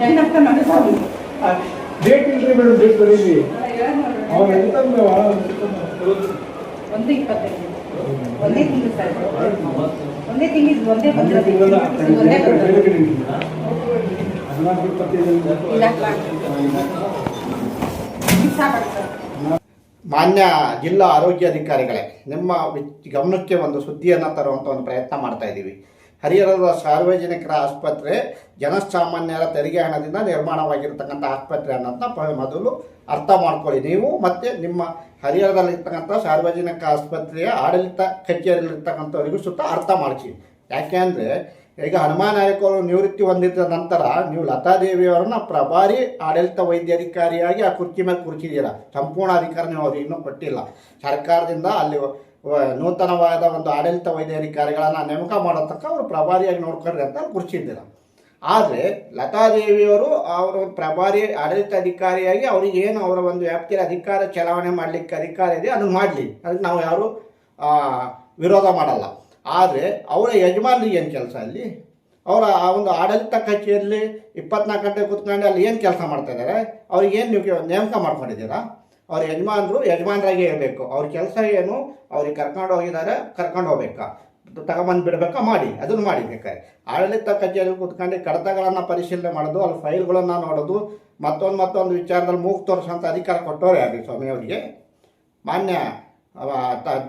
ಹೆಂಗಂತ ನಡೆಸೋದು ಡೇಟ್ ಇಲ್ರಿ ಮೇಡಮ್ ಡೇಟ್ ಬರೀರಿ ಅವ್ನು ಎಂತಂದ ಒಂದೇ ಇಪ್ಪತ್ತೈದು. ಒಂದೇ ತಿಂಗಳು ಸರ್ ಒಂದೇ ತಿಂಗಳು ಒಂದೇ ಹನ್ನೆರಡು ಬಂದಿರೋದು. ತಿಂಗಳ ಒಂದೇ ಬೇರೆ ಬಂದಿರೋದು. ಕಡೆ ಹದಿನಾಲ್ಕು ಇಪ್ಪತ್ತೈದು ಇದಾಕ್ಲಾ? ಮಿಕ್ಸ್ ಆಗ್ಬಾರ್ದು ಸರ್. ಮಾನ್ಯ ಜಿಲ್ಲಾ ಆರೋಗ್ಯ ಅಧಿಕಾರಿಗಳೇ ನಿಮ್ಮ ಗಮನಕ್ಕೆ ಒಂದು ಸುದ್ದಿಯನ್ನು ತರುವಂತ ಒಂದು ಪ್ರಯತ್ನ ಮಾಡ್ತಾ ಇದ್ದೀವಿ. ಹರಿಹರದ ಸಾರ್ವಜನಿಕರ ಆಸ್ಪತ್ರೆ ಜನಸಾಮಾನ್ಯರ ತೆರಿಗೆ ಹಣದಿಂದ ನಿರ್ಮಾಣವಾಗಿರ್ತಕ್ಕಂಥ ಆಸ್ಪತ್ರೆ ಅನ್ನೋದನ್ನ ಮೊದಲು ಅರ್ಥ ಮಾಡ್ಕೊಳ್ಳಿ. ನೀವು ಮತ್ತು ನಿಮ್ಮ ಹರಿಹರದಲ್ಲಿರ್ತಕ್ಕಂಥ ಸಾರ್ವಜನಿಕ ಆಸ್ಪತ್ರೆಯ ಆಡಳಿತ ಕಚೇರಿಯಲ್ಲಿರ್ತಕ್ಕಂಥವರಿಗೂ ಸುತ್ತ ಅರ್ಥ ಮಾಡಿಸಿ ಯಾಕೆಂದರೆ ಈಗ ಹನುಮಾನ್ ನಾಯಕ್ ಅವರು ನಿವೃತ್ತಿ ಹೊಂದಿದ ನಂತರ ನೀವು ಲತಾದೇವಿಯವರನ್ನ ಪ್ರಭಾರಿ ಆಡಳಿತ ವೈದ್ಯಾಧಿಕಾರಿಯಾಗಿ ಆ ಕುರ್ಚಿ ಮೇಲೆ ಕೂರಿಸಿದ್ದೀರಾ ಸಂಪೂರ್ಣ ಅಧಿಕಾರ ನೀವು ಅವ್ರಿಗೆ ಇನ್ನೂ ಕೊಟ್ಟಿಲ್ಲ. ಸರ್ಕಾರದಿಂದ ಅಲ್ಲಿ ನೂತನವಾದ ಒಂದು ಆಡಳಿತ ವೈದ್ಯಾಧಿಕಾರಿಗಳನ್ನು ನೇಮಕ ಮಾಡತಕ್ಕ ಅವರು ಪ್ರಭಾರಿಯಾಗಿ ನೋಡ್ಕೊಳ್ರಿ ಅಂತ ಕೂರಿಸಿದ್ದೀರಾ ಆದರೆ ಲತಾದೇವಿಯವರು ಅವರು ಪ್ರಭಾರಿ ಆಡಳಿತ ಅಧಿಕಾರಿಯಾಗಿ ಅವರಿಗೆ ಏನು ಅವರ ಒಂದು ವ್ಯಾಪ್ತಿಯ ಅಧಿಕಾರ ಚಲಾವಣೆ ಮಾಡಲಿಕ್ಕೆ ಅಧಿಕಾರ ಇದೆ ಅದನ್ನು ಮಾಡಲಿ. ಅದಕ್ಕೆ ನಾವು ಯಾರು ವಿರೋಧ ಮಾಡಲ್ಲ. ಆದರೆ ಅವರ ಯಜಮಾನ್ರಿಗೆ ಏನು ಕೆಲಸ ಅಲ್ಲಿ? ಅವರ ಆ ಒಂದು ಆಡಳಿತ ಕಚೇರಿಯಲ್ಲಿ ಇಪ್ಪತ್ನಾಲ್ಕು ಗಂಟೆ ಕೂತ್ಕೊಂಡು ಅಲ್ಲಿ ಏನು ಕೆಲಸ ಮಾಡ್ತಾ ಇದ್ದಾರೆ ಅವ್ರಿಗೆ ಏನು ನೇಮಕ ಮಾಡ್ಕೊಂಡಿದ್ದೀರಾ? ಅವ್ರ ಯಜಮಾನರು ಯಜಮಾನ್ರಾಗೆ ಇರಬೇಕು. ಅವ್ರ ಕೆಲಸ ಏನು? ಅವ್ರಿಗೆ ಕರ್ಕೊಂಡು ಹೋಗಿದ್ದಾರೆ ಕರ್ಕೊಂಡು ಹೋಗ್ಬೇಕಾ? ತಗೊಂಬಂದು ಬಿಡಬೇಕಾ? ಮಾಡಿ. ಅದನ್ನು ಮಾಡಿ ಬೇಕಾದ್ರೆ ಆಡಳಿತ ಕಚೇರಿ ಕೂತ್ಕೊಂಡು ಕಡತಗಳನ್ನು ಪರಿಶೀಲನೆ ಮಾಡೋದು, ಅಲ್ಲಿ ಫೈಲ್ಗಳನ್ನು ನೋಡೋದು, ಮತ್ತೊಂದು ಮತ್ತೊಂದು ವಿಚಾರದಲ್ಲಿ ಮೂಗು ತೋರಿಸೋಂಥ ಅಧಿಕಾರ ಕೊಟ್ಟವ್ರೆ ಆಗಲಿ ಸ್ವಾಮಿ ಅವರಿಗೆ? ಮಾನ್ಯ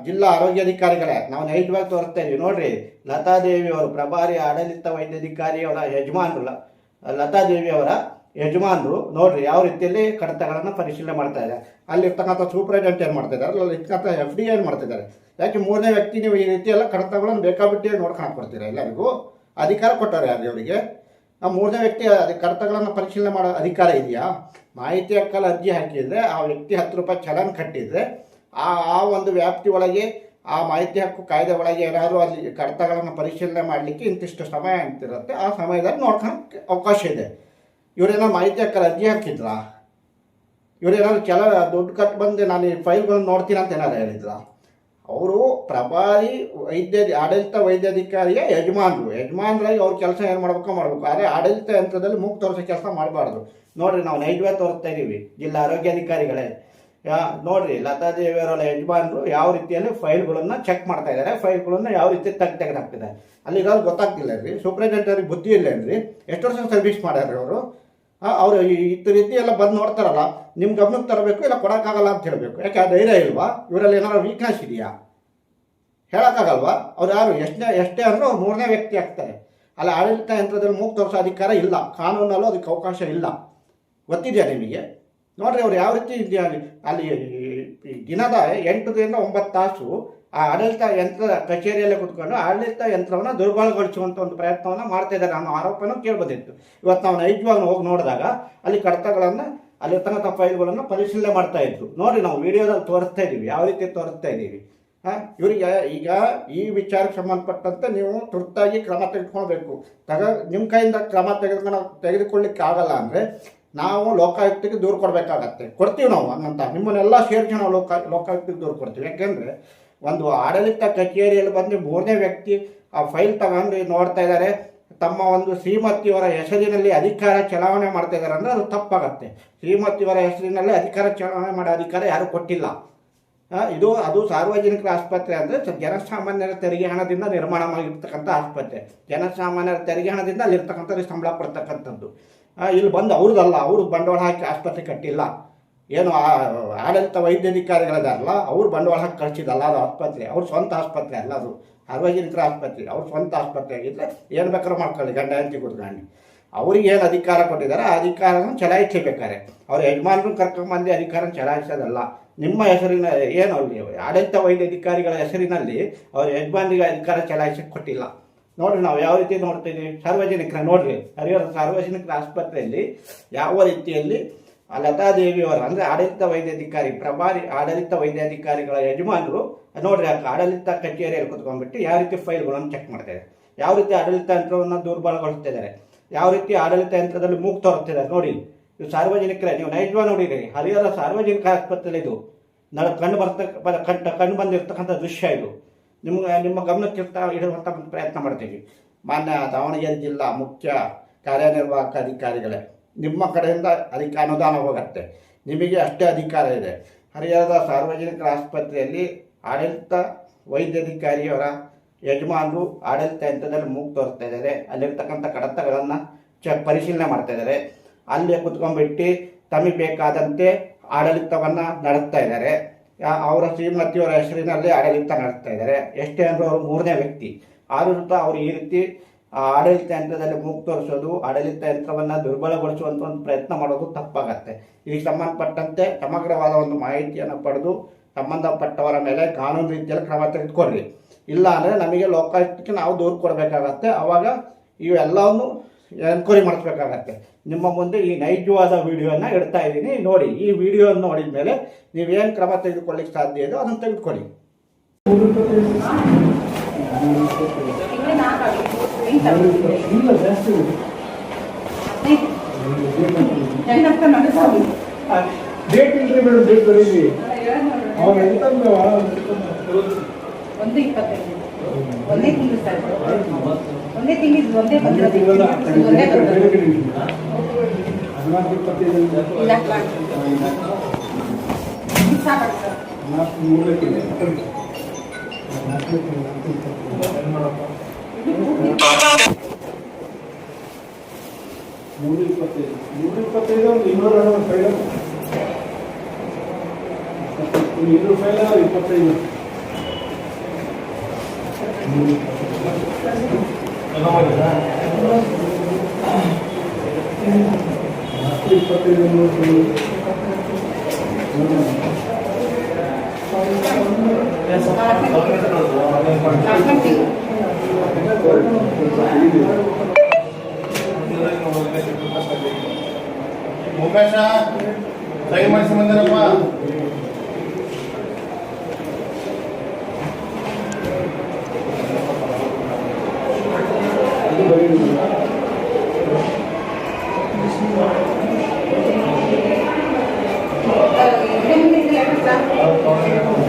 ಜಿಲ್ಲಾ ಆರೋಗ್ಯಾಧಿಕಾರಿಗಳೇ ನಾವು ನೈಟ್ವಾಗಿ ತೋರಿಸ್ತಾ ಇದೀವಿ. ನೋಡ್ರಿ ಲತಾದೇವಿ ಅವರು ಪ್ರಭಾರಿ ಆಡಳಿತ ವೈದ್ಯಾಧಿಕಾರಿ ಅವರ ಯಜಮಾನರು. ಲ- ಲತಾದೇವಿ ಅವರ ಯಜಮಾನರು, ನೋಡ್ರಿ, ಯಾವ ರೀತಿಯಲ್ಲಿ ಕಡತಗಳನ್ನು ಪರಿಶೀಲನೆ ಮಾಡ್ತಾ ಇದ್ದಾರೆ. ಅಲ್ಲಿರ್ತಕ್ಕಂಥ ಸೂಪರಿಂಟೆಂಡೆಂಟ್ ಏನು ಮಾಡ್ತಾ ಇದ್ದಾರೆ? ಅಲ್ಲಿ ಇರ್ತಕ್ಕಂಥ ಎಫ್ ಡಿ ಏನು ಮಾಡ್ತಾ ಇದ್ದಾರೆ? ಯಾಕೆ ಮೂರನೇ ವ್ಯಕ್ತಿ ನೀವು ಈ ರೀತಿ ಎಲ್ಲ ಕಡತಗಳನ್ನು ಬೇಕಾಬಿಟ್ಟಿ ನೋಡ್ಕೊಂಡು ಕೊಡ್ತೀರಾ ಎಲ್ಲರಿಗೂ? ಅಧಿಕಾರ ಕೊಟ್ಟಾರೆ ಯಾರು ಅವರಿಗೆ? ಆ ಮೂರನೇ ವ್ಯಕ್ತಿ ಅದು ಕಡತಗಳನ್ನು ಪರಿಶೀಲನೆ ಮಾಡೋ ಅಧಿಕಾರ ಇದೆಯಾ? ಮಾಹಿತಿ ಹಕ್ಕಲ್ಲಿ ಅರ್ಜಿ ಹಾಕಿದರೆ, ಆ ವ್ಯಕ್ತಿ ಹತ್ತು ರೂಪಾಯಿ ಚಲನ್ ಕಟ್ಟಿದರೆ, ಆ ಆ ಒಂದು ವ್ಯಾಪ್ತಿ ಒಳಗೆ, ಆ ಮಾಹಿತಿ ಹಕ್ಕು ಕಾಯ್ದೆ ಒಳಗೆ ಏನಾದರೂ ಅಲ್ಲಿ ಕಡತಗಳನ್ನು ಪರಿಶೀಲನೆ ಮಾಡಲಿಕ್ಕೆ ಇಂತಿಷ್ಟು ಸಮಯ ಅಂತಿರುತ್ತೆ. ಆ ಸಮಯದಲ್ಲಿ ನೋಡ್ಕೊಂಡು ಅವಕಾಶ ಇದೆ. ಇವರೇನೋ ಮಾಹಿತಿ ಹಕ್ಕಲ್ಲಿ ಅರ್ಜಿ ಹಾಕಿದ್ರಾ? ಇವರೇನಾದ್ರು ಕೆಲ ದುಡ್ಡು ಕಟ್ಟು ಬಂದು ನಾನು ಈ ಫೈಲ್ಗಳನ್ನು ನೋಡ್ತೀನಿ ಅಂತ ಏನಾದ್ರು ಹೇಳಿದ್ರ? ಅವರು ಪ್ರಭಾರಿ ವೈದ್ಯ ಆಡಳಿತ ವೈದ್ಯಾಧಿಕಾರಿಯ ಯಜಮಾನರು. ಯಜಮಾನರಾಗಿ ಅವ್ರ ಕೆಲಸ ಏನು ಮಾಡ್ಬೇಕೋ ಮಾಡ್ಬೇಕು. ಆದರೆ ಆಡಳಿತ ಯಂತ್ರದಲ್ಲಿ ಮೂಗು ತೋರಿಸೋ ಕೆಲಸ ಮಾಡಬಾರ್ದು. ನೋಡ್ರಿ ನಾವು ನೈಜವೇ ತೋರಿಸ್ತಾ ಇದ್ದೀವಿ ಜಿಲ್ಲಾ ಆರೋಗ್ಯಾಧಿಕಾರಿಗಳೇ ಯಾ, ನೋಡಿರಿ ಲತಾದೇವಿಯವರ ಯಜಮಾನರು ಯಾವ ರೀತಿಯಲ್ಲಿ ಫೈಲ್ಗಳನ್ನು ಚೆಕ್ ಮಾಡ್ತಾ ಇದ್ದಾರೆ ಫೈಲ್ಗಳನ್ನು ಯಾವ ರೀತಿ ತೆಗ್ ತೆಗೆದಾಗ್ತಿದೆ ಅಲ್ಲಿ ಇರೋದು ಗೊತ್ತಾಗ್ತಿಲ್ಲ ರೀ. ಸೂಪ್ರಿಂಟೆಂಡೆಂಟ್ ಅವ್ರಿಗೆ ಬುದ್ಧಿ ಇಲ್ಲ ರೀ ಎಷ್ಟು ವರ್ಷ ಸರ್ವಿಸ್ ಮಾಡ್ಯಾರ ಅವರು? ಅವರು ಇತ್ತು ರೀತಿ ಎಲ್ಲ ಬಂದು ನೋಡ್ತಾರಲ್ಲ ನಿಮ್ಮ ಗಮನಕ್ಕೆ ತರಬೇಕು ಇಲ್ಲ ಕೊಡೋಕ್ಕಾಗಲ್ಲ ಅಂತ ಹೇಳಬೇಕು. ಯಾಕೆ ಆ ಧೈರ್ಯ ಇಲ್ವಾ? ಇವರಲ್ಲಿ ಏನಾದ್ರು ವೀಕ್ನೆಸ್ ಇದೆಯಾ? ಹೇಳೋಕ್ಕಾಗಲ್ವಾ? ಅವ್ರು ಯಾರು ಎಷ್ಟನೇ ಎಷ್ಟೇ ಅಂದರೂ ಅವ್ರು ಮೂರನೇ ವ್ಯಕ್ತಿ ಆಗ್ತಾರೆ. ಅಲ್ಲ, ಆಡಳಿತ ಯಂತ್ರದಲ್ಲಿ ಮೂಗು ತೋರಿಸೋ ಅಧಿಕಾರ ಇಲ್ಲ. ಕಾನೂನಲ್ಲೂ ಅದಕ್ಕೆ ಅವಕಾಶ ಇಲ್ಲ. ಗೊತ್ತಿದೆಯಾ ನಿಮಗೆ? ನೋಡ್ರಿ, ಅವ್ರು ಯಾವ ರೀತಿ ಅಲ್ಲಿ? ದಿನದ ಎಂಟರಿಂದ ಒಂಬತ್ತು ತಾಸು ಆ ಆಡಳಿತ ಯಂತ್ರದ ಕಚೇರಿಯಲ್ಲೇ ಕುತ್ಕೊಂಡು ಆಡಳಿತ ಯಂತ್ರವನ್ನು ದುರ್ಬಲಗೊಳಿಸುವಂಥ ಒಂದು ಪ್ರಯತ್ನವನ್ನು ಮಾಡ್ತಾ ಇದ್ದಾರೆ ಅನ್ನೋ ಆರೋಪನೂ ಕೇಳ್ಬೋದಿತ್ತು. ಇವತ್ತು ನಾವು ನೈಜವಾಗಿ ಹೋಗಿ ನೋಡಿದಾಗ ಅಲ್ಲಿ ಕಡತಗಳನ್ನು ಅಲ್ಲಿರ್ತಕ್ಕಂಥ ಫೈಲ್ಗಳನ್ನು ಪರಿಶೀಲನೆ ಮಾಡ್ತಾ ಇದ್ರು. ನೋಡಿ ನಾವು ವಿಡಿಯೋದಲ್ಲಿ ತೋರಿಸ್ತಾ ಇದ್ದೀವಿ ಯಾವ ರೀತಿ ತೋರಿಸ್ತಾ ಇದ್ದೀವಿ ಹಾಂ, ಇವರಿಗೆ ಈಗ ಈ ವಿಚಾರಕ್ಕೆ ಸಂಬಂಧಪಟ್ಟಂತೆ ನೀವು ತುರ್ತಾಗಿ ಕ್ರಮ ತೆಗೆದುಕೊಳ್ಬೇಕು. ತಗ ನಿಮ್ಮ ಕೈಯಿಂದ ಕ್ರಮ ತೆಗೆದುಕೊಂಡು ತೆಗೆದುಕೊಳ್ಳಿಕ್ಕೆ ಆಗಲ್ಲ ಅಂದರೆ ನಾವು ಲೋಕಾಯುಕ್ತಿಗೆ ದೂರು ಕೊಡಬೇಕಾಗತ್ತೆ. ಕೊಡ್ತೀವಿ ನಾವು ಹಂಗಂತ ನಿಮ್ಮನ್ನೆಲ್ಲ ಸೇರಿಸಿ ನಾವು ಲೋಕ, ಲೋಕಾಯುಕ್ತಿಗೆ ದೂರು ಕೊಡ್ತೀವಿ. ಯಾಕೆಂದರೆ ಒಂದು ಆಡಳಿತ ಕಚೇರಿಯಲ್ಲಿ ಬಂದು ಮೂರನೇ ವ್ಯಕ್ತಿ ಆ ಫೈಲ್ ತಗೊಂಡು ನೋಡ್ತಾ ಇದ್ದಾರೆ. ತಮ್ಮ ಒಂದು ಶ್ರೀಮತಿಯವರ ಹೆಸರಿನಲ್ಲಿ ಅಧಿಕಾರ ಚಲಾವಣೆ ಮಾಡ್ತಾ ಇದ್ದಾರೆ ಅಂದರೆ ಅದು ತಪ್ಪಾಗತ್ತೆ. ಶ್ರೀಮತಿಯವರ ಹೆಸರಿನಲ್ಲಿ ಅಧಿಕಾರ ಚಲಾವಣೆ ಮಾಡೋ ಅಧಿಕಾರ ಯಾರೂ ಕೊಟ್ಟಿಲ್ಲ. ಇದು, ಅದು ಸಾರ್ವಜನಿಕರ ಆಸ್ಪತ್ರೆ ಅಂದರೆ ಜನಸಾಮಾನ್ಯರ ತೆರಿಗೆ ಹಣದಿಂದ ನಿರ್ಮಾಣ ಆಗಿರ್ತಕ್ಕಂಥ ಆಸ್ಪತ್ರೆ. ಜನಸಾಮಾನ್ಯರ ತೆರಿಗೆ ಹಣದಿಂದ ಅಲ್ಲಿರ್ತಕ್ಕಂಥ ಸಂಬಳ ಪಡ್ತಕ್ಕಂಥದ್ದು ಇಲ್ಲಿ ಬಂದು ಅವ್ರದ್ದಲ್ಲ ಅವರು ಬಂಡವಾಳ ಹಾಕಿ ಆಸ್ಪತ್ರೆ ಕಟ್ಟಿಲ್ಲ. ಏನು ಆಡಳಿತ ವೈದ್ಯಾಧಿಕಾರಿಗಳಿದಾರಲ್ಲ, ಅವ್ರು ಬಂಡವಾಳ ಹಾಕಿ ಕಳಿಸಿದಲ್ಲ ಅದು ಆಸ್ಪತ್ರೆ, ಅವ್ರ ಸ್ವಂತ ಆಸ್ಪತ್ರೆ ಅಲ್ಲ ಅದು. ಸಾರ್ವಜನಿಕರ ಆಸ್ಪತ್ರೆ, ಅವ್ರ ಸ್ವಂತ ಆಸ್ಪತ್ರೆ ಆಗಿದ್ದರೆ ಏನು ಬೇಕಾದ್ರೂ ಮಾಡ್ಕೊಳ್ಳಿ, ಗಂಡ ಹೆಂಡತಿ ಕೂತ್ಕೊಂಡು ಅವ್ರಿಗೆ ಏನು ಅಧಿಕಾರ ಕೊಟ್ಟಿದ್ದಾರೆ, ಆ ಅಧಿಕಾರನ ಚಲಾಯಿಸಬೇಕಾರೆ ಅವ್ರ ಯಜಮಾನರು ಕರ್ಕೊಂಬಂದು ಅಧಿಕಾರ ಚಲಾಯಿಸೋದಲ್ಲ. ನಿಮ್ಮ ಹೆಸರಿನ, ಏನು ಆಡಳಿತ ವೈದ್ಯಾಧಿಕಾರಿಗಳ ಹೆಸರಿನಲ್ಲಿ ಅವ್ರ ಯಜಮಾನರಿಗೆ ಅಧಿಕಾರ ಚಲಾಯಿಸಕ್ಕೆ ಕೊಟ್ಟಿಲ್ಲ. ನೋಡ್ರಿ ನಾವು ಯಾವ ರೀತಿ ನೋಡ್ತೀವಿ ಸಾರ್ವಜನಿಕರ, ನೋಡ್ರಿ. ಹರಿಹರ ಸಾರ್ವಜನಿಕರ ಆಸ್ಪತ್ರೆಯಲ್ಲಿ ಯಾವ ರೀತಿಯಲ್ಲಿ ಲತಾದೇವಿಯವರ, ಅಂದರೆ ಆಡಳಿತ ವೈದ್ಯಾಧಿಕಾರಿ, ಪ್ರಭಾರಿ ಆಡಳಿತ ವೈದ್ಯಾಧಿಕಾರಿಗಳ ಯಜಮಾನರು, ನೋಡ್ರಿ ಆ ಆಡಳಿತ ಕಚೇರಿಯಲ್ಲಿ ಕುತ್ಕೊಂಡ್ಬಿಟ್ಟು ಯಾವ ರೀತಿ ಫೈಲ್ಗಳನ್ನು ಚೆಕ್ ಮಾಡ್ತಾರೆ ಯಾವ ರೀತಿ ಆಡಳಿತ ಯಂತ್ರವನ್ನು ದುರ್ಬಲಗೊಳಿಸ್ತಾ ಇದ್ದಾರೆ. ಯಾವ ರೀತಿ ಆಡಳಿತ ಯಂತ್ರದಲ್ಲಿ ಮೂಗು ತೋರಿಸ್ತಿದ್ದಾರೆ ನೋಡಿ ಇದು ಸಾರ್ವಜನಿಕರೇ, ನೀವು ನೈಜವಾಗಿ ನೋಡಿರಿ, ಹರಿಹರ ಸಾರ್ವಜನಿಕ ಆಸ್ಪತ್ರೆ ಇದು ನ ಕಣ್ಣು ಬರ್ತ, ಬ- ಕಣ್ಣು ಬಂದಿರತಕ್ಕಂಥ ದೃಶ್ಯ ಇದು. ನಿಮ್ಗೆ, ನಿಮ್ಮ ಗಮನಕ್ಕೆ ಇಡುವಂಥ ಪ್ರಯತ್ನ ಮಾಡ್ತೀವಿ. ಮಾನ್ಯ ದಾವಣಗೆರೆ ಜಿಲ್ಲಾ ಮುಖ್ಯ ಕಾರ್ಯನಿರ್ವಾಹಕ ಅಧಿಕಾರಿಗಳೇ. ನಿಮ್ಮ ಕಡೆಯಿಂದ ಅದಕ್ಕೆ ಅನುದಾನ ಹೋಗುತ್ತೆ. ನಿಮಗೆ ಅಷ್ಟೇ ಅಧಿಕಾರ ಇದೆ. ಹರಿಹರದ ಸಾರ್ವಜನಿಕರ ಆಸ್ಪತ್ರೆಯಲ್ಲಿ ಆಡಳಿತ ವೈದ್ಯಾಧಿಕಾರಿಯವರ ಯಜಮಾನರು ಆಡಳಿತ ಹಂತದಲ್ಲಿ ಮೂಗು ತೋರಿಸ್ತಾ ಇದ್ದಾರೆ. ಅಲ್ಲಿರ್ತಕ್ಕಂಥ ಕಡತಗಳನ್ನು ಚ ಪರಿಶೀಲನೆ ಮಾಡ್ತಾ ಇದ್ದಾರೆ. ಅಲ್ಲೇ ಕುತ್ಕೊಂಡ್ಬಿಟ್ಟು ತಮಗೆ ಬೇಕಾದಂತೆ ಆಡಳಿತವನ್ನು ನಡೆಸ್ತಾ ಇದ್ದಾರೆ. ಅವರ ಶ್ರೀಮತಿಯವರ ಹೆಸರಿನಲ್ಲಿ ಆಡಳಿತ ನಡೆಸ್ತಾ ಇದ್ದಾರೆ. ಎಷ್ಟೇ ಅಂದರೂ ಅವರು ಮೂರನೇ ವ್ಯಕ್ತಿ. ಆದರೂ ಸಹ ಅವರು ಈ ರೀತಿ ಆ ಆಡಳಿತ ಯಂತ್ರದಲ್ಲಿ ಮೂಗು ತೋರಿಸೋದು, ಆಡಳಿತ ಯಂತ್ರವನ್ನು ದುರ್ಬಲಗೊಳಿಸುವಂಥ ಒಂದು ಪ್ರಯತ್ನ ಮಾಡೋದು ತಪ್ಪಾಗತ್ತೆ. ಇದಕ್ಕೆ ಸಂಬಂಧಪಟ್ಟಂತೆ ಸಮಗ್ರವಾದ ಒಂದು ಮಾಹಿತಿಯನ್ನು ಪಡೆದು ಸಂಬಂಧಪಟ್ಟವರ ಮೇಲೆ ಕಾನೂನು ರೀತಿಯಲ್ಲಿ ಕ್ರಮ ತೆಗೆದುಕೊಳ್ಳಿ. ಇಲ್ಲ ಅಂದರೆ ನಮಗೆ ಲೋಕಾಯುಕ್ತಕ್ಕೆ ನಾವು ದೂರು ಕೊಡಬೇಕಾಗತ್ತೆ. ಆವಾಗ ಇವೆಲ್ಲವನ್ನು ಎನ್ಕ್ವೈರಿ ಮಾಡಿಸ್ಬೇಕಾಗತ್ತೆ. ನಿಮ್ಮ ಮುಂದೆ ಈ ನೈಜವಾದ ವಿಡಿಯೋನ ಇಡ್ತಾ ಇದ್ದೀನಿ. ನೋಡಿ, ಈ ವಿಡಿಯೋ ನೋಡಿದ ಮೇಲೆ ನೀವೇನು ಕ್ರಮ ತೆಗೆದುಕೊಳ್ಳಿಕ್ಕೆ ಸಾಧ್ಯ ಇದೆಯೋ ಅದನ್ನು ತೆಗೆದುಕೊಳ್ಳಿ. ಡೇಟ್ ಇಲ್ರಿ ಮೇಡಮ್ ಡೇಟ್ ಬರೀರಿ ಅಲ್ಲ, ಎರಡು ಒಂದೇ ಇಪ್ಪತ್ತೈದು ಒಂದೇ ತಿಂಗಳು ಸರ್ ಒಂದೇ ತಿಂಗಳು ಒಂದೇ ಬಂದಿರೋದು ಒಂದೇ ಹದಿನಾಲ್ಕು ಇಪ್ಪತ್ತೈದು ಇಲ್ಲ, ಕ್ಲಾಸ್. ಇದು ಸಾಕಾಗ್ತದೆ ಸರ್. ನಾಲ್ಕು ಮೂರಕ್ಕಿದೆ ಮೂರು ಇಪ್ಪತ್ತೈದು ಮೂರು ಇಪ್ಪತ್ತೈದು ಒಂದು ಇನ್ನೂರ ಅರವತ್ತು ಫೈಲ್ ಇನ್ನೂರು ಫೈಲ್ ಇಪ್ಪತ್ತೈದು ಮೂರು ನಾಲ್ಕು ಇಪ್ಪತ್ತೈದು ನೂರು. ಮುಖೇಶ ಸಹಿ ಮಾಡಿಸಿ ಬಂದಿರಪ್ಪ ಇದೇ ಮುಂದೆ